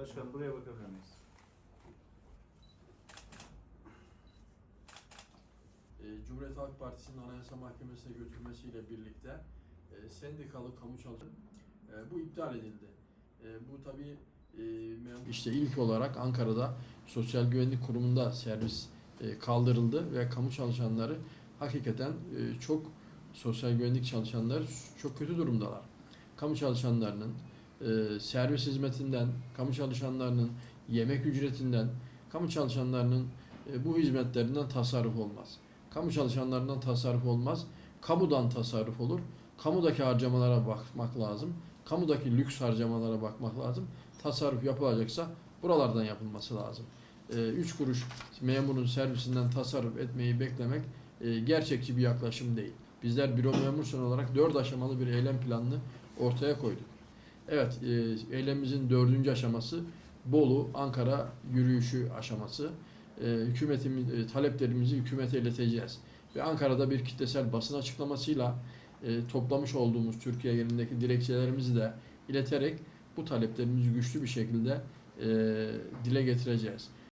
Başkanım buraya bakabilir miyiz? e, Cumhuriyet Halk Partisi'nin Anayasa Mahkemesi'ne götürmesiyle birlikte e, sendikalı kamu çalışan e, bu iptal edildi. E, bu tabii e, işte ilk olarak Ankara'da Sosyal Güvenlik Kurumu'nda servis e, kaldırıldı ve kamu çalışanları hakikaten e, çok sosyal güvenlik çalışanları çok kötü durumdalar. Kamu çalışanlarının e, servis hizmetinden, kamu çalışanlarının yemek ücretinden, kamu çalışanlarının e, bu hizmetlerinden tasarruf olmaz. Kamu çalışanlarından tasarruf olmaz. Kamudan tasarruf olur. Kamudaki harcamalara bakmak lazım. Kamudaki lüks harcamalara bakmak lazım. Tasarruf yapılacaksa buralardan yapılması lazım. 3 kuruş memurun servisinden tasarruf etmeyi beklemek e, gerçekçi bir yaklaşım değil. Bizler büro memursun olarak 4 aşamalı bir eylem planını ortaya koyduk. Evet, e, eylemimizin dördüncü aşaması Bolu, Ankara yürüyüşü aşaması e, hükümetimiz e, taleplerimizi hükümete ileteceğiz. Ve Ankara'da bir kitlesel basın açıklamasıyla e, toplamış olduğumuz Türkiye genelindeki dilekçelerimizi de ileterek bu taleplerimizi güçlü bir şekilde e, dile getireceğiz.